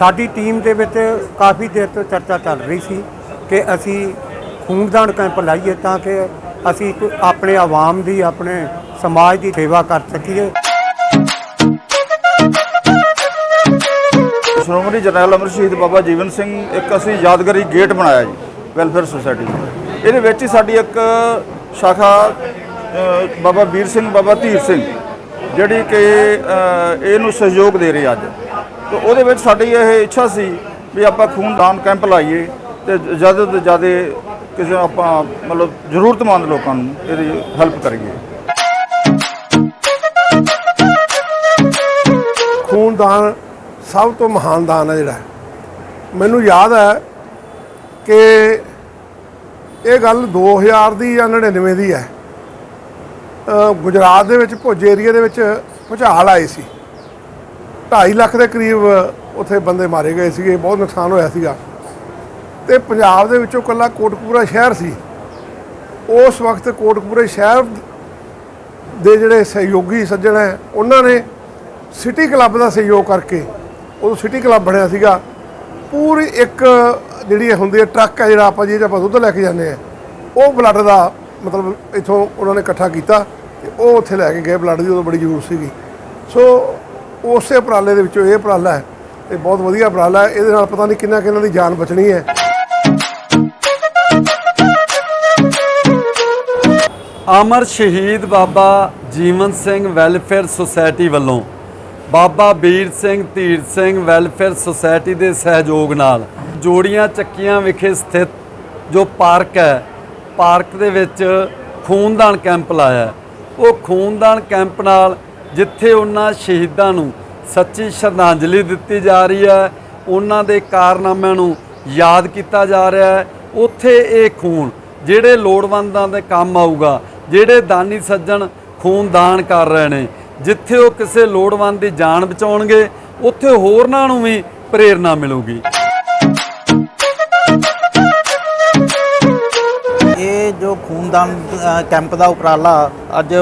ਸਾਡੀ ਟੀਮ ਦੇ ਵਿੱਚ ਕਾਫੀ ਦੇਰ ਤੋਂ ਚਰਚਾ ਚੱਲ ਰਹੀ ਸੀ ਕਿ ਅਸੀਂ ਖੂਨਦਾਨ ਕੈਂਪ ਲਾਈਏ ਤਾਂ ਕਿ ਅਸੀਂ ਆਪਣੇ ਆਵਾਮ ਦੀ, ਆਪਣੇ ਸਮਾਜ ਦੀ ਸੇਵਾ ਕਰ ਸਕੀਏ। ਸ਼੍ਰੋਮਣੀ ਜਰਨੈਲ ਅਮਰ ਸ਼ਹੀਦ ਬਾਬਾ ਜੀਵਨ ਸਿੰਘ ਇੱਕ ਅਸੀਂ ਯਾਦਗਾਰੀ ਗੇਟ ਬਣਾਇਆ ਜੀ, ਵੈਲਫੇਅਰ ਸੁਸਾਇਟੀ ਇਹਦੇ ਵਿੱਚ ਹੀ ਸਾਡੀ ਇੱਕ ਸ਼ਾਖਾ ਬਾਬਾ ਵੀਰ ਸਿੰਘ, ਬਾਬਾ ਧੀਰ ਸਿੰਘ, ਜਿਹੜੀ ਕਿ ਇਹਨੂੰ ਸਹਿਯੋਗ ਦੇ ਰਹੀ ਅੱਜ। ਤੇ ਉਹਦੇ ਵਿੱਚ ਸਾਡੀ ਇਹ ਇੱਛਾ ਸੀ ਵੀ ਆਪਾਂ ਖੂਨਦਾਨ ਕੈਂਪ ਲਾਈਏ ਤੇ ਜ਼ਿਆਦਾ ਤੋਂ ਜ਼ਿਆਦਾ ਕਿਸੇ ਆਪਾਂ ਮਤਲਬ ਜ਼ਰੂਰਤਮੰਦ ਲੋਕਾਂ ਨੂੰ ਇਹਦੀ ਹੈਲਪ ਕਰੀਏ। ਖੂਨਦਾਨ ਸਭ ਤੋਂ ਮਹਾਨ ਦਾਨ ਹੈ ਜਿਹੜਾ। ਮੈਨੂੰ ਯਾਦ ਹੈ ਕਿ ਇਹ ਗੱਲ 2000 ਦੀ ਜਾਂ 99 ਦੀ ਹੈ। ਗੁਜਰਾਤ ਦੇ ਵਿੱਚ, ਭੁੱਜ ਏਰੀਆ ਦੇ ਵਿੱਚ ਭੁਚਾਲ ਆਏ ਸੀ। 2.5 ਲੱਖ ਦੇ ਕਰੀਬ ਉੱਥੇ ਬੰਦੇ ਮਾਰੇ ਗਏ ਸੀਗੇ, ਬਹੁਤ ਨੁਕਸਾਨ ਹੋਇਆ ਸੀਗਾ। ਤੇ ਪੰਜਾਬ ਦੇ ਵਿੱਚੋਂ ਕੱਲਾ ਕੋਟਕਪੂਰਾ ਸ਼ਹਿਰ ਸੀ। ਉਸ ਵਕਤ ਕੋਟਕਪੂਰੇ ਸ਼ਹਿਰ ਦੇ ਜਿਹੜੇ ਸਹਿਯੋਗੀ ਸੱਜਣ ਹੈ, ਉਹਨਾਂ ਨੇ ਸਿਟੀ ਕਲੱਬ ਦਾ ਸਹਿਯੋਗ ਕਰਕੇ ਉਦੋਂ ਸਿਟੀ ਕਲੱਬ ਬਣਿਆ ਸੀਗਾ। ਪੂਰੀ ਇੱਕ ਜਿਹੜੀ ਇਹ ਹੁੰਦੀ ਹੈ ਟਰੱਕ ਹੈ, ਜਿਹੜਾ ਆਪਾਂ ਜਿਹਦੇ ਆਪਾਂ ਦੁੱਧ ਲੈ ਕੇ ਜਾਂਦੇ ਆ ਉਹ ਬਲੱਡ ਦਾ ਮਤਲਬ ਇਥੋਂ ਉਹਨਾਂ ਨੇ ਇਕੱਠਾ ਕੀਤਾ ਤੇ ਉਹ ਉੱਥੇ ਲੈ ਕੇ ਗਏ, ਬਲੱਡ ਦੀ ਉਦੋਂ ਬੜੀ ਜ਼ਰੂਰਤ ਸੀਗੀ। ਸੋ ਉਸੇ ਉਪਰਾਲੇ ਦੇ ਵਿੱਚੋਂ ਇਹ ਉਪਰਾਲਾ ਹੈ। ਇਹ ਬਹੁਤ ਵਧੀਆ ਉਪਰਾਲਾ ਹੈ। ਇਹਦੇ ਨਾਲ ਪਤਾ ਨਹੀਂ ਕਿੰਨਾ ਕਿੰਨਾ ਦੀ ਜਾਨ ਬਚਣੀ ਹੈ। ਅਮਰ ਸ਼ਹੀਦ ਬਾਬਾ ਜੀਵਨ ਸਿੰਘ ਵੈਲਫੇਅਰ ਸੁਸਾਇਟੀ ਵੱਲੋਂ ਬਾਬਾ ਵੀਰ ਸਿੰਘ ਧੀਰ ਸਿੰਘ ਵੈਲਫੇਅਰ ਸੁਸਾਇਟੀ ਦੇ ਸਹਿਯੋਗ ਨਾਲ ਜੋੜੀਆਂ ਚੱਕੀਆਂ ਵਿਖੇ ਸਥਿਤ ਜੋ ਪਾਰਕ ਹੈ, ਪਾਰਕ ਦੇ ਵਿੱਚ ਖੂਨਦਾਨ ਕੈਂਪ ਲਾਇਆ ਉਹ ਖੂਨਦਾਨ ਕੈਂਪ ਨਾਲ ਜਿੱਥੇ ਉਹਨਾਂ ਸ਼ਹੀਦਾਂ ਨੂੰ ਸੱਚੀ ਸ਼ਰਧਾਂਜਲੀ ਦਿੱਤੀ ਜਾ ਰਹੀ ਹੈ, ਉਹਨਾਂ ਦੇ ਕਾਰਨਾਮਿਆਂ ਨੂੰ ਯਾਦ ਕੀਤਾ ਜਾ ਰਿਹਾ ਹੈ। ਉੱਥੇ ਇਹ ਖੂਨ ਜਿਹੜੇ ਲੋੜਵੰਦਾਂ ਦੇ ਕੰਮ ਆਊਗਾ, ਜਿਹੜੇ ਦਾਨੀ ਸੱਜਣ ਖੂਨ ਦਾਨ ਕਰ ਰਹੇ ਨੇ, ਜਿੱਥੇ ਉਹ ਕਿਸੇ ਲੋੜਵੰਦ ਦੀ ਜਾਨ ਬਚਾਉਣਗੇ, ਉੱਥੇ ਹੋਰਨਾਂ ਨੂੰ ਵੀ ਪ੍ਰੇਰਣਾ ਮਿਲੂਗੀ। ਖੂਨਦਾਨ ਕੈਂਪ ਦਾ ਉਪਰਾਲਾ ਅੱਜ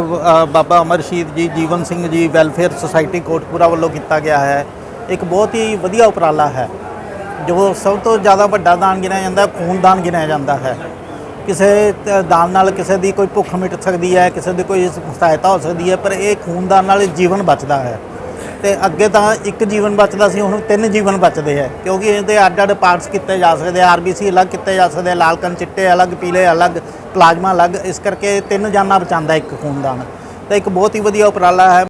ਬਾਬਾ ਅਮਰ ਸ਼ਹੀਦ ਜੀ, ਜੀਵਨ ਸਿੰਘ ਜੀ, ਵੈਲਫੇਅਰ ਸੁਸਾਇਟੀ ਕੋਟਪੂਰਾ ਵੱਲੋਂ ਕੀਤਾ ਗਿਆ ਹੈ। ਇੱਕ ਬਹੁਤ ਹੀ ਵਧੀਆ ਉਪਰਾਲਾ ਹੈ, ਜੋ ਸਭ ਤੋਂ ਜ਼ਿਆਦਾ ਵੱਡਾ ਦਾਨ ਗਿਣਿਆ ਜਾਂਦਾ ਖੂਨਦਾਨ ਗਿਣਿਆ ਜਾਂਦਾ ਹੈ। ਕਿਸੇ ਦਾਨ ਨਾਲ ਕਿਸੇ ਦੀ ਕੋਈ ਭੁੱਖ ਮਿਟ ਸਕਦੀ ਹੈ, ਕਿਸੇ ਦੀ ਕੋਈ ਸਹਾਇਤਾ ਹੋ ਸਕਦੀ ਹੈ, ਪਰ ਇਹ ਖੂਨਦਾਨ ਨਾਲ ਜੀਵਨ ਬਚਦਾ ਹੈ। ਤੇ ਅੱਗੇ ਤਾਂ ਇੱਕ ਜੀਵਨ ਬਚਦਾ ਸੀ, ਹੁਣ ਤਿੰਨ ਜੀਵਨ ਬਚਦੇ ਹੈ। ਕਿਉਂਕਿ ਇਹਦੇ ਅੱਡ ਅੱਡ ਪਾਰਟਸ ਕੀਤੇ ਜਾ ਸਕਦੇ ਆ ਆਰਬੀਸੀ ਅਲੱਗ ਕੀਤੇ ਜਾ ਸਕਦੇ ਆ ਲਾਲਕਣ ਚਿੱਟੇ ਅਲੱਗ, ਪੀਲੇ ਅਲੱਗ, ਪਲਾਜ਼ਮਾ ਅਲੱਗ, ਇਸ ਕਰਕੇ ਤਿੰਨ ਜਾਨਾਂ ਬਚਾਉਂਦਾ ਇੱਕ ਖੂਨਦਾਨ। ਤਾਂ ਇੱਕ ਬਹੁਤ ਹੀ ਵਧੀਆ ਉਪਰਾਲਾ ਹੈ।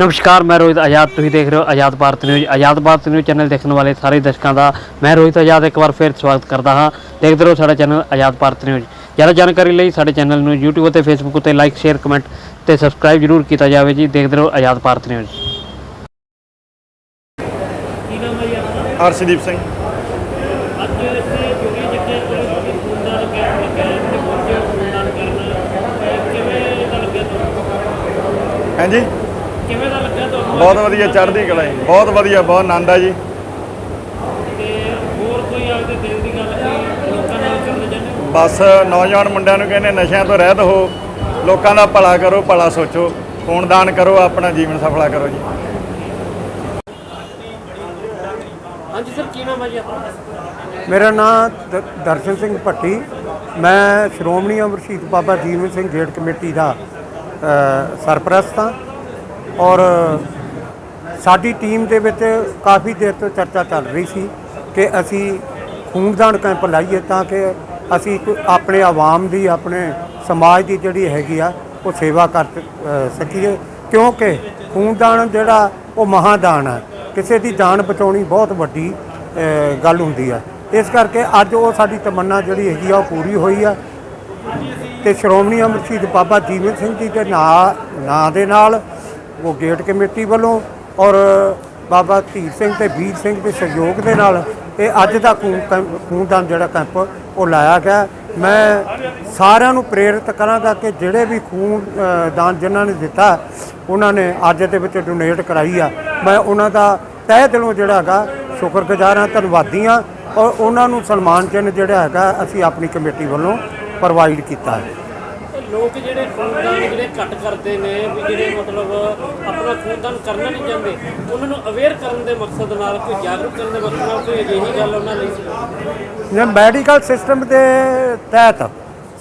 ਨਮਸਕਾਰ, ਮੈਂ ਰੋਹਿਤ ਆਜ਼ਾਦ, ਤੁਸੀਂ ਦੇਖ ਰਹੇ ਹੋ Azad Bharat news. Azad Bharat news channel ਦੇਖਣ ਵਾਲੇ ਸਾਰੇ ਦਰਸ਼ਕਾਂ ਦਾ ਮੈਂ ਰੋਹਿਤ ਆਜ਼ਾਦ ਇੱਕ ਵਾਰ ਫਿਰ ਸਵਾਗਤ ਕਰਦਾ ਹਾਂ। ਦੇਖਦੇ ਰਹੋ ਸਾਡਾ ਚੈਨਲ ਆਜ਼ਾਦ ਭਾਰਤ ਨਿਊਜ਼। ਜ਼ਿਆਦਾ ਜਾਣਕਾਰੀ ਲਈ ਸਾਡੇ ਚੈਨਲ ਨੂੰ YouTube ਅਤੇ Facebook ਉੱਤੇ ਲਾਈਕ ਸ਼ੇਅਰ ਕਮੈਂਟ ਤੇ ਸਬਸਕ੍ਰਾਈਬ ਜਰੂਰ ਕੀਤਾ ਜਾਵੇ ਜੀ। ਦੇਖਦੇ ਰਹੋ ਆਜ਼ਾਦ ਭਾਰਤ ਨਿਊਜ਼। ਅਰਸ਼ਦੀਪ ਸਿੰਘ। ਹਾਂਜੀ? ਕਿਵੇਂ ਦਾ ਲੱਗਾ ਤੁਹਾਨੂੰ ਬਹੁਤ ਵਧੀਆ, ਚੜ੍ਹਦੀ ਕਲਾ ਜੀ। ਬਹੁਤ ਵਧੀਆ, ਬਹੁਤ ਆਨੰਦ ਆ ਜੀ। ਬਸ ਨੌਜਵਾਨ ਮੁੰਡਿਆਂ ਨੂੰ ਕਹਿੰਦੇ ਨਸ਼ਿਆਂ ਤੋਂ ਰਹਿਤ ਹੋ। ਲੋਕਾਂ ਦਾ ਭਲਾ ਕਰੋ, ਭਲਾ ਸੋਚੋ। ਖੂਨਦਾਨ ਕਰੋ, ਆਪਣਾ ਜੀਵਨ ਸਫਲਾ ਕਰੋ ਜੀ। ਮੇਰਾ ਨਾਮ ਦਰਸ਼ਨ ਸਿੰਘ ਭੱਟੀ। ਮੈਂ ਸ਼੍ਰੋਮਣੀ ਅਮਰ ਸ਼ਹੀਦ ਬਾਬਾ ਜੀਵਨ ਸਿੰਘ ਗੇਟ ਕਮੇਟੀ ਦਾ ਸਰਪ੍ਰਸਤ ਹਾਂ ਔਰ ਸਾਡੀ ਟੀਮ ਦੇ ਵਿੱਚ ਕਾਫੀ ਦੇਰ ਤੋਂ ਚਰਚਾ ਚੱਲ ਰਹੀ ਸੀ ਕਿ ਅਸੀਂ ਖੂਨਦਾਨ ਕੈਂਪ ਲਾਈਏ ਤਾਂ ਕਿ ਅਸੀਂ ਆਪਣੇ ਆਵਾਮ ਦੀ, ਆਪਣੇ ਸਮਾਜ ਦੀ ਜਿਹੜੀ ਹੈਗੀ ਆ, ਉਹ ਸੇਵਾ ਕਰ ਸਕੀਏ। ਕਿਉਂਕਿ ਖੂਨਦਾਨ ਜਿਹੜਾ ਉਹ ਮਹਾਦਾਨ ਹੈ ਕਿਸੇ ਦੀ ਜਾਨ ਬਚਾਉਣੀ ਬਹੁਤ ਵੱਡੀ ਗੱਲ ਹੁੰਦੀ ਆ। ਇਸ ਕਰਕੇ ਅੱਜ ਉਹ ਸਾਡੀ ਤਮੰਨਾ ਜਿਹੜੀ ਹੈਗੀ ਆ, ਉਹ ਪੂਰੀ ਹੋਈ ਆ। ਤੇ ਸ਼੍ਰੋਮਣੀ ਅੰਮ੍ਰਿਤ ਸ਼ਹੀਦ ਬਾਬਾ ਜੀਵਨ ਸਿੰਘ ਜੀ ਦੇ ਨਾਂ ਨਾਂ ਦੇ ਨਾਲ ਉਹ ਗੇਟ ਕਮੇਟੀ ਵੱਲੋਂ ਔਰ ਬਾਬਾ ਧੀਰ ਸਿੰਘ ਤੇ ਵੀਰ ਸਿੰਘ ਦੇ ਸਹਿਯੋਗ ਦੇ ਨਾਲ ਇਹ ਅੱਜ ਦਾ ਖੂਨ ਕੈਂਪ- ਖੂਨਦਾਨ ਜਿਹੜਾ ਕੈਂਪ ਉਹ ਲਾਇਆ ਗਿਆ। ਮੈਂ ਸਾਰਿਆਂ ਨੂੰ ਪ੍ਰੇਰਿਤ ਕਰਾਂਗਾ ਕਿ ਜਿਹੜੇ ਵੀ ਖੂਨ ਦਾਨ ਜਿਨ੍ਹਾਂ ਨੇ ਦਿੱਤਾ ਉਹਨਾਂ ਨੇ ਅੱਜ ਦੇ ਵਿੱਚ ਡੋਨੇਟ ਕਰਾਈ ਆ। ਮੈਂ ਉਹਨਾਂ ਦਾ ਤਹਿ ਦਿਲੋਂ ਜਿਹੜਾ ਹੈਗਾ ਸ਼ੁਕਰਗੁਜ਼ਾਰ ਹਾਂ ਧੰਨਵਾਦੀ ਹਾਂ ਔਰ ਉਹਨਾਂ ਨੂੰ ਸਨਮਾਨ ਚਿੰਨ੍ਹ ਜਿਹੜਾ ਹੈਗਾ ਅਸੀਂ ਆਪਣੀ ਕਮੇਟੀ ਵੱਲੋਂ ਪ੍ਰੋਵਾਈਡ ਕੀਤਾ ਹੈ। ਲੋਕ ਜਿਹੜੇ ਖੂਨਦਾਨ ਜਿਹੜੇ ਘੱਟ ਕਰਦੇ ਨੇ ਵੀ ਜਿਹੜੇ ਮਤਲਬ ਆਪਣਾ ਖੂਨਦਾਨ ਕਰਨਾ ਨਹੀਂ ਚਾਹੁੰਦੇ ਉਹਨਾਂ ਨੂੰ ਅਵੇਅਰ ਕਰਨ ਦੇ ਮਕਸਦ ਨਾਲ ਕੋਈ ਜਾਗਰੂਕ ਕਰਨ ਦੇ ਮਕਸਦ ਨਾਲ ਕੋਈ ਅਜਿਹੀ ਗੱਲ ਉਹਨਾਂ ਲਈ? ਜੇ ਮੈਡੀਕਲ ਸਿਸਟਮ ਦੇ ਤਹਿਤ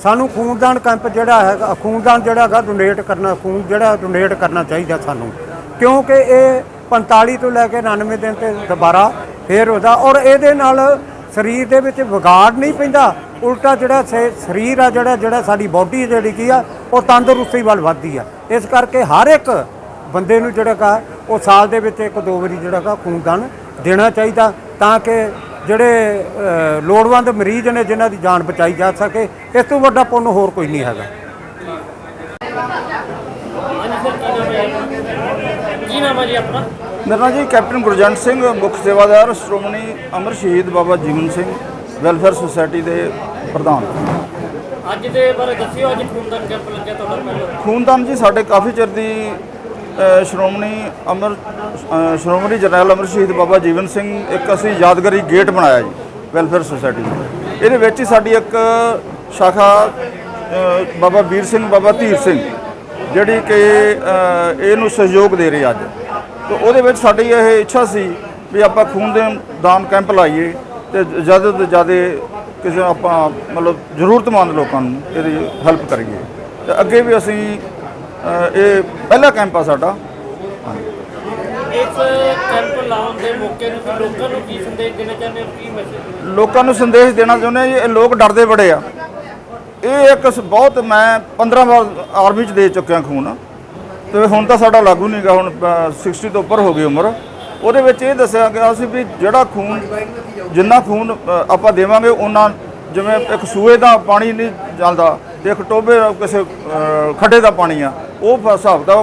ਸਾਨੂੰ ਖੂਨਦਾਨ ਕੈਂਪ ਜਿਹੜਾ ਹੈਗਾ, ਖੂਨਦਾਨ ਜਿਹੜਾ ਹੈਗਾ ਡੋਨੇਟ ਕਰਨਾ, ਖੂਨ ਜਿਹੜਾ ਡੋਨੇਟ ਕਰਨਾ ਚਾਹੀਦਾ ਸਾਨੂੰ। ਕਿਉਂਕਿ ਇਹ 45 ਤੋਂ ਲੈ ਕੇ 99 ਦਿਨ ਤੇ ਦੁਬਾਰਾ ਫੇਰ ਹੁੰਦਾ ਔਰ ਇਹਦੇ ਨਾਲ ਸਰੀਰ ਦੇ ਵਿੱਚ ਵਿਗਾੜ ਨਹੀਂ ਪੈਂਦਾ। ਉਲਟਾ ਜਿਹੜਾ ਸੇ- ਸਰੀਰ ਆ ਜਿਹੜਾ ਜਿਹੜਾ ਸਾਡੀ ਬਾਡੀ ਜਿਹੜੀ ਕੀ ਆ, ਉਹ ਤੰਦਰੁਸਤੀ ਵੱਲ ਵੱਧਦੀ ਆ। ਇਸ ਕਰਕੇ ਹਰ ਇੱਕ ਬੰਦੇ ਨੂੰ ਜਿਹੜਾ ਕਾ ਉਹ ਸਾਲ ਦੇ ਵਿੱਚ ਇੱਕ ਦੋ ਵਾਰੀ ਜਿਹੜਾ ਕਾ ਖੂਨਦਾਨ ਦੇਣਾ ਚਾਹੀਦਾ, ਤਾਂ ਕਿ ਜਿਹੜੇ ਲੋੜਵੰਦ ਮਰੀਜ਼ ਨੇ ਜਿਨ੍ਹਾਂ ਦੀ ਜਾਨ ਬਚਾਈ ਜਾ ਸਕੇ ਇਸ ਤੋਂ ਵੱਡਾ ਪੁੰਨ ਹੋਰ ਕੋਈ ਨਹੀਂ ਹੈਗਾ। ਕੀ ਨਾਮ ਹੈ ਜੀ ਆਪਣਾ? ਮੇਰਾ ਜੀ ਕੈਪਟਨ ਗੁਰਜੰਟ ਸਿੰਘ ਮੁੱਖ ਸੇਵਾਦਾਰ ਸ਼੍ਰੋਮਣੀ ਅਮਰ ਸ਼ਹੀਦ ਬਾਬਾ ਜੀਵਨ ਸਿੰਘ ਵੈਲਫੇਅਰ ਸੁਸਾਇਟੀ ਦੇ ਪ੍ਰਧਾਨ। ਅੱਜ ਦੇ ਬਾਰੇ ਦੱਸਿਓ ਅੱਜ ਖੂਨਦਾਨ ਕੈਂਪ ਲੱਗਿਆ ਤੁਹਾਡਾ। ਪਹਿਲਾਂ ਖੂਨਦਾਨ ਜੀ ਸਾਡੇ ਕਾਫੀ ਚਿਰ ਦੀ ਸ਼੍ਰੋਮਣੀ ਅਮਰ ਸ਼੍ਰੋਮਣੀ ਜਰਨੈਲ ਅਮਰ ਸ਼ਹੀਦ ਬਾਬਾ ਜੀਵਨ ਸਿੰਘ ਇੱਕ ਅਸੀਂ ਯਾਦਗਾਰੀ ਗੇਟ ਬਣਾਇਆ ਜੀ ਵੈਲਫੇਅਰ ਸੁਸਾਇਟੀ ਇਹਦੇ ਵਿੱਚ ਹੀ ਸਾਡੀ ਇੱਕ ਸ਼ਾਖਾ ਬਾਬਾ ਵੀਰ ਸਿੰਘ, ਬਾਬਾ ਧੀਰ ਸਿੰਘ, ਜਿਹੜੀ ਕਿ ਇਹਨੂੰ ਸਹਿਯੋਗ ਦੇ ਰਹੀ ਅੱਜ। ਤੇ ਉਹਦੇ ਵਿੱਚ ਸਾਡੀ ਇਹ ਇੱਛਾ ਸੀ ਵੀ ਆਪਾਂ ਖੂਨ ਦੇ ਦਾਨ ਕੈਂਪ ਲਾਈਏ ਤੇ ਜ਼ਿਆਦਾ ਤੋਂ ਜ਼ਿਆਦਾ ਕਿਸੇ ਆਪਾਂ ਮਤਲਬ ਜ਼ਰੂਰਤਮੰਦ ਲੋਕਾਂ ਨੂੰ ਇਹਦੀ ਹੈਲਪ ਕਰੀਏ। ਤੇ ਅੱਗੇ ਵੀ ਅਸੀਂ ਇਹ ਪਹਿਲਾ ਕੈਂਪ ਆ ਸਾਡਾ। ਇਸ ਕੈਂਪ ਲਾਉਣ ਦੇ ਮੌਕੇ ਨੂੰ ਤੁਸੀਂ ਲੋਕਾਂ ਨੂੰ ਕੀ ਸੰਦੇਸ਼ ਦੇਣਾ ਚਾਹੁੰਦੇ ਹੋ? ਕੀ ਮੈਸੇਜ ਲੋਕਾਂ ਨੂੰ ਸੰਦੇਸ਼ ਦੇਣਾ ਚਾਹੁੰਦੇ ਹਾਂ ਜੀ ਇਹ ਲੋਕ ਡਰਦੇ ਬੜੇ ਆ। ਇਹ ਇੱਕ ਸ- ਬਹੁਤ ਮੈਂ 15 ਵਾਰ ਆਰਮੀ ਚ ਦੇ ਚੁੱਕਿਆ ਖੂਨ। ਤੇ ਹੁਣ ਤਾਂ ਸਾਡਾ ਲਾਗੂ ਨਹੀਂਗਾ ਹੁਣ ਅ, 60 ਤੋਂ ਉੱਪਰ ਹੋ ਗਈ ਉਮਰ। ਉਹਦੇ ਵਿੱਚ ਇਹ ਦੱਸਿਆ ਗਿਆ ਸੀ ਵੀ ਜਿਹੜਾ ਖੂਨ ਜਿੰਨਾ ਖੂਨ ਅ, ਆਪਾਂ ਦੇਵਾਂਗੇ ਉਹਨਾਂ ਜਿਵੇਂ ਇੱਕ ਸੂਏ ਦਾ ਪਾਣੀ ਨਹੀਂ ਜਾਂਦਾ ਤੇ ਇੱਕ ਟੋਬੇ ਕਿਸੇ ਖੱਡੇ ਦਾ ਪਾਣੀ ਆ, ਉਹ ਹਿਸਾਬ ਦਾ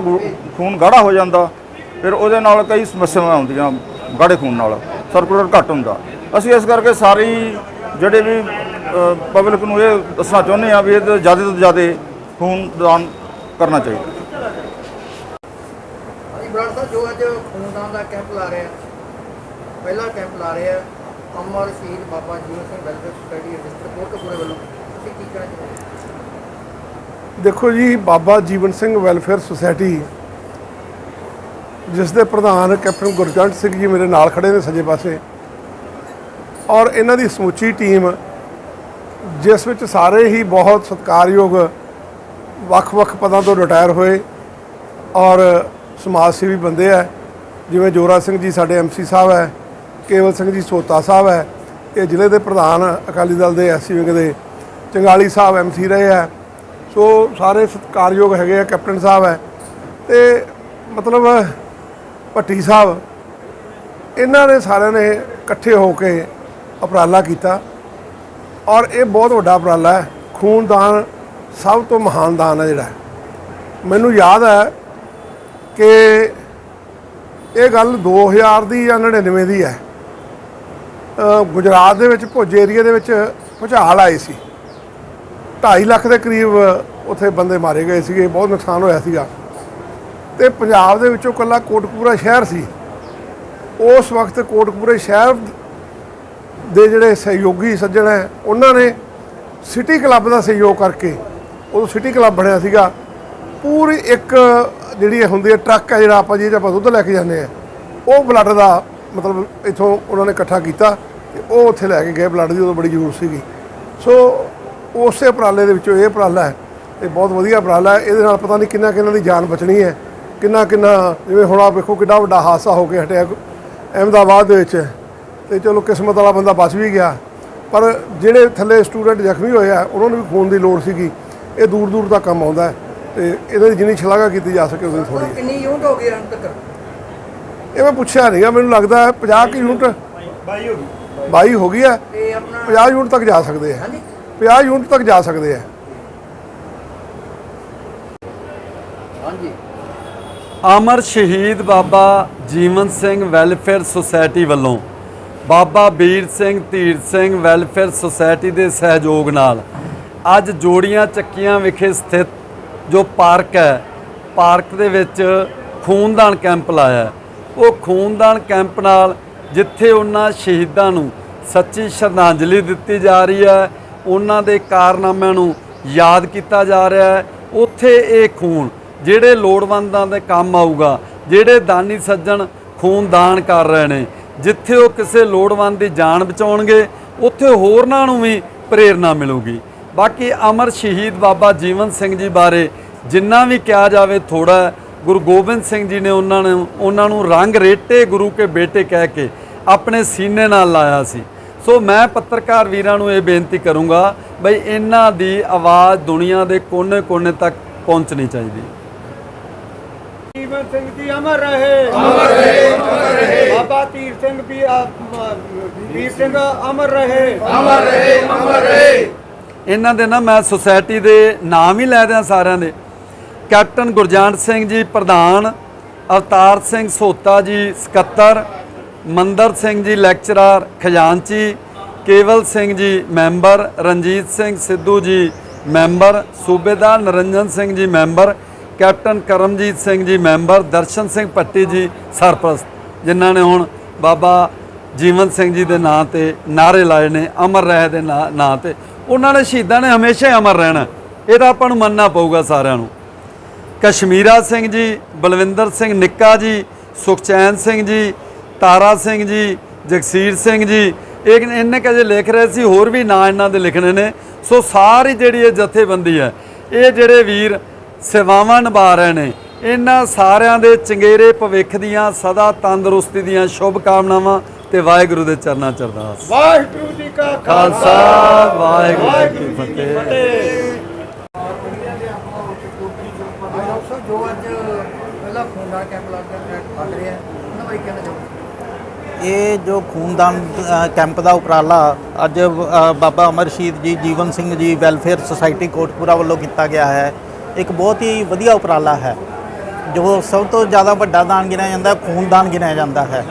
ਖੂਨ ਗਾੜਾ ਹੋ ਜਾਂਦਾ। ਫਿਰ ਉਹਦੇ ਨਾਲ ਕਈ ਸਮੱਸਿਆਵਾਂ ਆਉਂਦੀਆਂ ਗਾੜੇ ਖੂਨ ਨਾਲ, ਸਰਕੂਲਰ ਘੱਟ ਹੁੰਦਾ। ਅਸੀਂ ਇਸ ਕਰਕੇ ਸਾਰੀ ਜਿਹੜੇ ਵੀ ਪਬਲਿਕ ਨੂੰ ਇਹ ਦੱਸਣਾ ਚਾਹੁੰਦੇ ਆ ਵੀ ਇਹ ਜ਼ਿਆਦਾ ਤੋਂ ਜ਼ਿਆਦਾ ਖੂਨ ਦਾਨ ਕਰਨਾ ਚਾਹੀਦਾ। ਹਾਂਜੀ ਸਾਹਿਬ, ਜੋ ਅੱਜ ਖੂਨਦਾਨ ਦਾ ਕੈਂਪ ਲਾ ਰਹੇ ਆ, ਪਹਿਲਾ ਕੈਂਪ ਲਾ ਰਹੇ ਆ, Amar Shaheed Baba Jiwan Singh welfare society register ਕੋਟਕਪੂਰੇ ਵੱਲੋਂ, ਤੁਸੀਂ ਕੀ ਕਹਿਣਾ ਚਾਹੁੰਦੇ ਦੇਖੋ ਜੀ, ਬਾਬਾ ਜੀਵਨ ਸਿੰਘ ਵੈਲਫੇਅਰ ਸੁਸਾਇਟੀ ਜਿਸ ਦੇ ਪ੍ਰਧਾਨ ਕੈਪਟਨ ਗੁਰਜੰਟ ਸਿੰਘ ਜੀ ਮੇਰੇ ਨਾਲ ਖੜੇ ਨੇ ਸੱਜੇ ਪਾਸੇ, ਔਰ ਇਹਨਾਂ ਦੀ ਸਮੁੱਚੀ ਟੀਮ, ਜਿਸ ਵਿੱਚ ਸਾਰੇ ਹੀ ਬਹੁਤ ਸਤਿਕਾਰਯੋਗ ਵੱਖ-ਵੱਖ ਪਦਾਂ ਤੋਂ ਰਿਟਾਇਰ ਹੋਏ, ਔਰ ਸਮਾਜ ਸੇਵੀ ਬੰਦੇ ਆ ਜਿਵੇਂ ਜੋਰਾ ਸਿੰਘ ਜੀ ਸਾਡੇ ਐਮਸੀ ਸਾਹਿਬ ਹੈ ਕੇਵਲ ਸਿੰਘ ਜੀ ਸੋਤਾ ਸਾਹਿਬ ਹੈ ਇਹ ਜ਼ਿਲ੍ਹੇ ਦੇ ਪ੍ਰਧਾਨ ਅਕਾਲੀ ਦਲ ਦੇ ਐਸਸੀ ਵਿੰਗ ਦੇ, ਚੰਗਾਲੀ ਸਾਹਿਬ ਐਮਸੀ ਰਹੇ ਆ ਸੋ ਸਾਰੇ ਸਤਿਕਾਰਯੋਗ ਹੈਗੇ ਆ, ਕੈਪਟਨ ਸਾਹਿਬ ਹੈ। ਤੇ ਮਤਲਬ ਭੱਟੀ ਸਾਹਿਬ, ਇਹਨਾਂ ਨੇ ਸਾਰਿਆਂ ਨੇ ਇਕੱਠੇ ਹੋ ਕੇ ਉਪਰਾਲਾ ਕੀਤਾ। ਔਰ ਇਹ ਬਹੁਤ ਵੱਡਾ ਉਪਰਾਲਾ ਹੈ। ਖੂਨਦਾਨ ਸਭ ਤੋਂ ਮਹਾਨ ਦਾਨ ਹੈ ਜਿਹੜਾ। ਮੈਨੂੰ ਯਾਦ ਹੈ ਕਿ ਇਹ ਗੱਲ 2000 ਦੀ ਜਾਂ 99 ਦੀ ਹੈ। ਗੁਜਰਾਤ ਦੇ ਵਿੱਚ, ਭੁੱਜ ਏਰੀਆ ਦੇ ਵਿੱਚ ਭੁਚਾਲ ਆਏ ਸੀ। 2.5 ਲੱਖ ਦੇ ਕਰੀਬ ਉੱਥੇ ਬੰਦੇ ਮਾਰੇ ਗਏ ਸੀਗੇ, ਬਹੁਤ ਨੁਕਸਾਨ ਹੋਇਆ ਸੀਗਾ। ਤੇ ਪੰਜਾਬ ਦੇ ਵਿੱਚੋਂ ਕੱਲਾ ਕੋਟਕਪੂਰਾ ਸ਼ਹਿਰ ਸੀ। ਉਸ ਵਕਤ ਕੋਟਕਪੂਰੇ ਸ਼ਹਿਰ ਦੇ ਜਿਹੜੇ ਸਹਿਯੋਗੀ ਸੱਜਣ ਹੈ, ਉਹਨਾਂ ਨੇ ਸਿਟੀ ਕਲੱਬ ਦਾ ਸਹਿਯੋਗ ਕਰਕੇ ਉਦੋਂ ਸਿਟੀ ਕਲੱਬ ਬਣਿਆ ਸੀਗਾ। ਪੂਰੀ ਇੱਕ ਜਿਹੜੀ ਇਹ ਹੁੰਦੀ ਹੈ, ਟਰੱਕ ਹੈ ਜਿਹੜਾ ਆਪਾਂ ਜਿਹਦੇ ਆਪਾਂ ਦੁੱਧ ਲੈ ਕੇ ਜਾਂਦੇ ਆ ਉਹ ਬਲੱਡ ਦਾ ਮਤਲਬ ਇਥੋਂ ਉਹਨਾਂ ਨੇ ਇਕੱਠਾ ਕੀਤਾ ਤੇ ਉਹ ਉੱਥੇ ਲੈ ਕੇ ਗਏ, ਬਲੱਡ ਦੀ ਉਦੋਂ ਬੜੀ ਜ਼ਰੂਰਤ ਸੀਗੀ। ਸੋ ਉਸੇ ਉਪਰਾਲੇ ਦੇ ਵਿੱਚੋਂ ਇਹ ਉਪਰਾਲਾ ਹੈ। ਇਹ ਬਹੁਤ ਵਧੀਆ ਉਪਰਾਲਾ ਹੈ। ਇਹਦੇ ਨਾਲ ਪਤਾ ਨਹੀਂ ਕਿੰਨਾ ਕਿੰਨਾ ਦੀ ਜਾਨ ਬਚਣੀ ਹੈ। ਕਿੰਨਾ ਕਿੰਨਾ ਜਿਵੇਂ ਹੁਣ ਆ ਵੇਖੋ ਕਿੰਨਾ ਵੱਡਾ ਹਾਦਸਾ ਹੋ ਕੇ ਹਟਿਆ ਅਹਿਮਦਾਬਾਦ ਦੇ ਵਿੱਚ। ਤੇ ਚਲੋ ਕਿਸਮਤ ਵਾਲਾ ਬੰਦਾ ਬਚ ਵੀ ਗਿਆ। ਪਰ ਜਿਹੜੇ ਥੱਲੇ ਸਟੂਡੈਂਟ ਜ਼ਖਮੀ ਹੋਏ ਆ ਉਹਨਾਂ ਨੂੰ ਵੀ ਖੂਨ ਦੀ ਲੋੜ ਸੀਗੀ। ਇਹ ਦੂਰ ਦੂਰ ਤੱਕ ਕੰਮ ਆਉਂਦਾ ਤੇ ਇਹਦੀ ਜਿੰਨੀ ਸ਼ਲਾਘਾ ਕੀਤੀ ਜਾ ਸਕੇ ਉਨੀ ਥੋੜੀ ਕਿੰਨੀ ਯੂਨਿਟ ਹੋ ਗਈ ਹੁਣ ਤੱਕ? ਇਹ ਮੈਂ ਪੁੱਛਿਆ ਨਹੀਂਗਾ ਮੈਨੂੰ ਲੱਗਦਾ ਹੈ 50 ਕਿ ਯੂਨਿਟ। 22 ਹੋ ਗਈ। 22 ਹੋ ਗਈ ਹੈ। ਤੇ ਆਪਣਾ 50 ਯੂਨਿਟ ਤੱਕ ਜਾ ਸਕਦੇ ਆ। ਹਾਂਜੀ। 50 ਯੂਨਿਟ ਤੱਕ ਜਾ ਸਕਦੇ ਆ ਹਾਂਜੀ ਅਮਰ ਸ਼ਹੀਦ ਬਾਬਾ ਜੀਵਨ ਸਿੰਘ ਵੈਲਫੇਅਰ ਸੁਸਾਇਟੀ ਵੱਲੋਂ ਬਾਬਾ ਵੀਰ ਸਿੰਘ ਧੀਰ ਸਿੰਘ ਵੈਲਫੇਅਰ ਸੁਸਾਇਟੀ ਦੇ ਸਹਿਯੋਗ ਨਾਲ ਅੱਜ ਜੋੜੀਆਂ ਚੱਕੀਆਂ ਵਿਖੇ ਸਥਿਤ ਜੋ ਪਾਰਕ ਹੈ ਪਾਰਕ ਦੇ ਵਿੱਚ ਖੂਨਦਾਨ ਕੈਂਪ ਲਾਇਆ। ਉਹ ਖੂਨਦਾਨ ਕੈਂਪ ਨਾਲ ਜਿੱਥੇ ਉਹਨਾਂ ਸ਼ਹੀਦਾਂ ਨੂੰ ਸੱਚੀ ਸ਼ਰਧਾਂਜਲੀ ਦਿੱਤੀ ਜਾ ਰਹੀ ਹੈ ਉਹਨਾਂ ਦੇ ਕਾਰਨਾਮਿਆਂ ਨੂੰ ਯਾਦ ਕੀਤਾ ਜਾ ਰਿਹਾ ਹੈ। ਉੱਥੇ ਇਹ ਖੂਨ, ਜਿਹੜੇ ਲੋੜਵੰਦਾਂ ਦੇ ਕੰਮ ਆਊਗਾ, ਜਿਹੜੇ ਦਾਨੀ ਸੱਜਣ ਖੂਨ ਦਾਨ ਕਰ ਰਹੇ ਨੇ, ਜਿੱਥੇ ਉਹ ਕਿਸੇ ਲੋੜਵੰਦ ਦੀ ਜਾਨ ਬਚਾਉਣਗੇ, ਉੱਥੇ ਹੋਰਨਾਂ ਨੂੰ ਵੀ ਪ੍ਰੇਰਣਾ ਮਿਲੂਗੀ। ਬਾਕੀ ਅਮਰ ਸ਼ਹੀਦ ਬਾਬਾ ਜੀਵਨ ਸਿੰਘ ਜੀ ਬਾਰੇ ਜਿੰਨਾ ਵੀ ਕਿਹਾ ਜਾਵੇ ਥੋੜਾ ਗੁਰੂ ਗੋਬਿੰਦ ਸਿੰਘ ਜੀ ਨੇ ਉਹਨਾਂ ਨੂੰ ਉਹਨਾਂ ਨੂੰ ਰੰਗ ਰੇਟੇ ਗੁਰੂ ਕੇ ਬੇਟੇ ਕਹਿ ਕੇ ਆਪਣੇ ਸੀਨੇ ਨਾਲ ਲਾਇਆ ਸੀ। ਸੋ ਮੈਂ ਪੱਤਰਕਾਰ ਵੀਰਾਂ ਨੂੰ ਇਹ ਬੇਨਤੀ ਕਰੂੰਗਾ ਬਈ ਇਹਨਾਂ ਦੀ ਆਵਾਜ਼ ਦੁਨੀਆ ਦੇ ਕੋਨੇ-ਕੋਨੇ ਤੱਕ ਪਹੁੰਚਣੀ ਚਾਹੀਦੀ। ਜੀਵਨ ਸਿੰਘ ਜੀ ਅਮਰ ਰਹੇ। ਅਮਰ ਰਹੇ ਅਮਰ ਰਹੇ। ਬਾਬਾ ਤੀਰ ਸਿੰਘ ਵੀ ਵੀਰ ਸਿੰਘ ਅਮਰ ਰਹੇ। ਇਹਨਾਂ ਦੇ ਨਾ ਮੈਂ ਸੁਸਾਇਟੀ ਦੇ ਨਾਮ ਹੀ ਲੈ ਦਿਆਂ ਸਾਰਿਆਂ ਦੇ। ਕੈਪਟਨ ਗੁਰਜੰਟ ਸਿੰਘ ਜੀ ਪ੍ਰਧਾਨ ਅਵਤਾਰ ਸਿੰਘ ਸੋਤਾ ਜੀ ਸਕੱਤਰ ਮੰਦਰ ਸਿੰਘ ਜੀ ਲੈਕਚਰਰ ਖਜ਼ਾਨਚੀ ਕੇਵਲ ਸਿੰਘ ਜੀ ਮੈਂਬਰ, ਰਣਜੀਤ ਸਿੰਘ ਸਿੱਧੂ ਜੀ ਮੈਂਬਰ, ਸੂਬੇਦਾਰ Niranjan Singh ji member, captain Karamjit Singh ji member, Darshan Singh ਪੱਟੀ ਜੀ ਸਰਪ੍ਰਸਤ, ਜਿਨ੍ਹਾਂ ਨੇ ਹੁਣ ਬਾਬਾ ਜੀਵਨ ਸਿੰਘ ਜੀ ਦੇ ਨਾਂ ਤੇ ਨਾਰੇ ਲਾਏ ਨੇ, ਅਮਰ ਰਹਿ ਦੇ ਨਾਂ ਨਾਂ ਤੇ। ਉਹਨਾਂ ਨੇ ਸ਼ਹੀਦਾਂ ਨੇ ਹਮੇਸ਼ਾ ਹੀ ਅਮਰ ਰਹਿਣਾ। ਇਹ ਤਾਂ ਆਪਾਂ ਨੂੰ ਮੰਨਣਾ ਪਊਗਾ ਸਾਰਿਆਂ ਨੂੰ। ਕਸ਼ਮੀਰਾ ਸਿੰਘ ਜੀ, ਬਲਵਿੰਦਰ ਸਿੰਘ ਨਿੱਕਾ ਜੀ, ਸੁਖਚੈਨ ਸਿੰਘ ਜੀ ਤਾਰਾ ਸਿੰਘ ਜੀ ਜਗਸੀਰ ਸਿੰਘ ਜੀ ਇਹ ਇਹਨੇ ਕਜੇ ਲਿਖ ਰਹੇ ਸੀ ਹੋਰ ਵੀ ਨਾਂ ਇਹਨਾਂ ਦੇ ਲਿਖਣੇ ਨੇ। ਸੋ ਸਾਰੀ ਜਿਹੜੀ ਇਹ ਜਥੇਬੰਦੀ ਹੈ ਇਹ ਜਿਹੜੇ ਵੀਰ ਸੇਵਾਵਾਂ ਨਿਭਾ ਰਹੇ ਨੇ ਇਹਨਾਂ ਸਾਰਿਆਂ ਦੇ ਚੰਗੇਰੇ ਭਵਿੱਖ ਦੀਆਂ ਸਦਾ ਤੰਦਰੁਸਤੀ ਦੀਆਂ ਸ਼ੁਭ ਕਾਮਨਾਵਾਂ ਤੇ ਵਾਹਿਗੁਰੂ ਦੇ ਚਰਨਾਂ ਚ ਅਰਦਾਸ। ਵਾਹਿਗੁਰੂ ਜੀ ਕਾ ਖਾਲਸਾ ਵਾਹਿਗੁਰੂ ਜੀ ਕੀ ਫਤਿਹ ਡਾਕਟਰ ਜੋ ਅੱਜ ਪਹਿਲਾ ਖੂਨਦਾਨ ਕੈਂਪ ਲੱਗ ਲੱਗ ਰਿਹਾ ਉਹਨਾਂ ਬਾਰੇ ਕਹਿਣਾ ਚਾਹੁੰਦੇ ਇਹ ਜੋ ਖੂਨਦਾਨ ਕੈਂਪ ਦਾ ਉਪਰਾਲਾ ਅੱਜ ਬਾਬਾ ਅਮਰ ਸ਼ਹੀਦ ਜੀ, ਜੀਵਨ ਸਿੰਘ ਜੀ, ਵੈਲਫੇਅਰ ਸੁਸਾਇਟੀ ਕੋਟਪੂਰਾ ਵੱਲੋਂ ਕੀਤਾ ਗਿਆ ਹੈ। ਇੱਕ ਬਹੁਤ ਹੀ ਵਧੀਆ ਉਪਰਾਲਾ ਹੈ, ਜੋ ਸਭ ਤੋਂ ਜ਼ਿਆਦਾ ਵੱਡਾ ਦਾਨ ਗਿਣਿਆ ਜਾਂਦਾ, ਖੂਨਦਾਨ ਗਿਣਿਆ ਜਾਂਦਾ ਹੈ।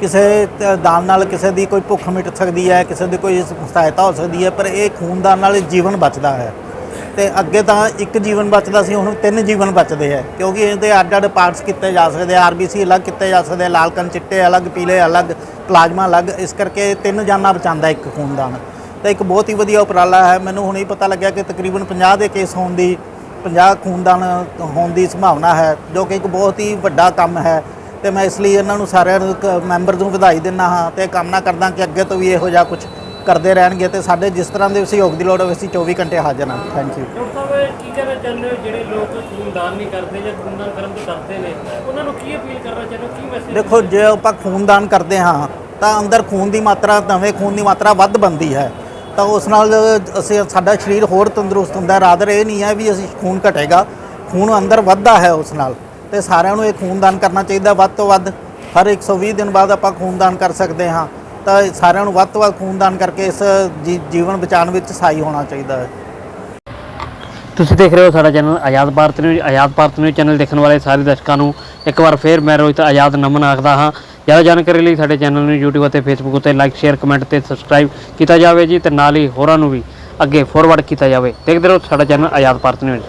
ਕਿਸੇ ਦਾਨ ਨਾਲ ਕਿਸੇ ਦੀ ਕੋਈ ਭੁੱਖ ਮਿਟ ਸਕਦੀ ਹੈ, ਕਿਸੇ ਦੀ ਕੋਈ ਸਹਾਇਤਾ ਹੋ ਸਕਦੀ ਹੈ, ਪਰ ਇਹ ਖੂਨਦਾਨ ਨਾਲ ਜੀਵਨ ਬਚਦਾ ਹੈ। ਤੇ ਅੱਗੇ ਤਾਂ ਇੱਕ ਜੀਵਨ ਬਚਦਾ ਸੀ, ਹੁਣ ਤਿੰਨ ਜੀਵਨ ਬਚਦੇ ਹੈ ਕਿਉਂਕਿ ਇਹਦੇ ਅੱਡ ਅੱਡ ਪਾਰਟਸ ਕੀਤੇ ਜਾ ਸਕਦੇ ਆਰਬੀਸੀ ਅਲੱਗ ਕੀਤੇ ਜਾ ਸਕਦੇ ਲਾਲਕਨ ਚਿੱਟੇ ਅਲੱਗ, ਪੀਲੇ ਅਲੱਗ, ਪਲਾਜ਼ਮਾ ਅਲੱਗ, ਇਸ ਕਰਕੇ ਤਿੰਨ ਜਾਨਾਂ ਬਚਾਉਂਦਾ ਇੱਕ ਖੂਨਦਾਨ। ਤੇ ਇੱਕ ਬਹੁਤ ਹੀ ਵਧੀਆ ਉਪਰਾਲਾ ਹੈ, ਮੈਨੂੰ ਹੁਣੇ ਹੀ ਪਤਾ ਲੱਗਿਆ ਕਿ ਤਕਰੀਬਨ 50 ਦੇ ਕੇਸ ਹੋਣ ਦੀ 50 ਖੂਨਦਾਨ ਹੋਣ ਦੀ ਸੰਭਾਵਨਾ ਹੈ, ਜੋ ਕਿ ਇੱਕ ਬਹੁਤ ਹੀ ਵੱਡਾ ਕੰਮ ਹੈ। ਤੇ ਮੈਂ ਇਸ ਲਈ ਇਹਨਾਂ ਨੂੰ ਸਾਰਿਆਂ ਨੂੰ ਮੈਂਬਰਸ ਨੂੰ ਵਧਾਈ ਦਿੰਦਾ ਹਾਂ ਤੇ ਕਾਮਨਾ ਕਰਦਾ ਕਿ ਅੱਗੇ ਤੋਂ ਵੀ ਇਹੋ ਜਿਹਾ ਕੁਝ ਕਰਦੇ ਰਹਿਣਗੇ ਤੇ ਸਾਡੇ ਜਿਸ ਤਰ੍ਹਾਂ ਦੇ ਸਹਿਯੋਗ ਦੀ ਲੋੜ ਹੋਵੇ ਅਸੀਂ 24 ਘੰਟੇ ਹਾਜ਼ਰ ਹਾਂ। ਥੈਂਕ ਯੂ ਡਾਕਟਰ ਸਾਹਿਬ ਕੀ ਕਹਿਣਾ ਚਾਹੁੰਦੇ ਹੋ? ਜਿਹੜੇ ਲੋਕ ਖੂਨਦਾਨ ਨਹੀਂ ਕਰਦੇ ਜਾਂ ਖੂਨਦਾਨ ਕਰਨ ਤੋਂ ਡਰਦੇ ਨੇ ਉਹਨਾਂ ਨੂੰ ਕੀ ਅਪੀਲ ਕਰਨਾ ਚਾਹੁੰਦੇ ਹੋ? ਕੀ ਮੈਸੇਜ ਦੇਖੋ ਜੇ ਆਪਾਂ ਖੂਨਦਾਨ ਕਰਦੇ ਹਾਂ ਤਾਂ ਅੰਦਰ ਖੂਨ ਦੀ ਮਾਤਰਾ ਨਵੇਂ ਖੂਨ ਦੀ ਮਾਤਰਾ ਵੱਧ ਬਣਦੀ ਹੈ। ਤਾਂ ਉਸ ਨਾਲ ਅਸੀਂ ਸਾਡਾ ਸਰੀਰ ਹੋਰ ਤੰਦਰੁਸਤ ਹੁੰਦਾ ਰਾਦਰ ਇਹ ਨਹੀਂ ਹੈ ਵੀ ਅਸੀਂ ਖੂਨ ਘਟੇਗਾ ਖੂਨ ਅੰਦਰ ਵੱਧਦਾ ਹੈ ਉਸ ਨਾਲ। ਤੇ ਸਾਰਿਆਂ ਨੂੰ ਇਹ ਖੂਨਦਾਨ ਕਰਨਾ ਚਾਹੀਦਾ ਵੱਧ ਤੋਂ ਵੱਧ। ਹਰ 120 ਦਿਨ ਬਾਅਦ ਆਪਾਂ ਖੂਨਦਾਨ ਕਰ ਸਕਦੇ ਹਾਂ। ਤਾਂ ਸਾਰਿਆਂ ਨੂੰ ਵੱਧ ਤੋਂ ਵੱਧ ਖੂਨਦਾਨ ਕਰਕੇ ਇਸ ਜੀ- ਜੀਵਨ ਬਚਾਉਣ ਵਿੱਚ ਸਹਾਈ ਹੋਣਾ ਚਾਹੀਦਾ ਹੈ। ਤੁਸੀਂ ਦੇਖ ਰਹੇ ਹੋ ਸਾਡਾ channel Azad Bharat news. Azad Bharat news channel ਦੇਖਣ ਵਾਲੇ ਸਾਰੇ ਦਰਸ਼ਕਾਂ ਨੂੰ ਇੱਕ ਵਾਰ ਫੇਰ ਮੈਂ ਰੋਹਿਤ ਆਜ਼ਾਦ ਨਮਨ ਆਖਦਾ ਹਾਂ। ਜ਼ਿਆਦਾ ਜਾਣਕਾਰੀ ਲਈ ਸਾਡੇ ਚੈਨਲ ਨੂੰ YouTube ਅਤੇ Facebook ਉੱਤੇ ਲਾਈਕ ਸ਼ੇਅਰ ਕਮੈਂਟ ਤੇ ਸਬਸਕ੍ਰਾਈਬ ਕੀਤਾ ਜਾਵੇ ਜੀ ਤੇ ਨਾਲ ਹੀ ਹੋਰਾਂ ਨੂੰ ਵੀ ਅੱਗੇ ਫੋਰਵਰਡ ਕੀਤਾ ਜਾਵੇ। ਦੇਖਦੇ ਰਹੋ ਸਾਡਾ ਚੈਨਲ ਆਜ਼ਾਦ ਭਾਰਤ ਨਿਊਜ਼।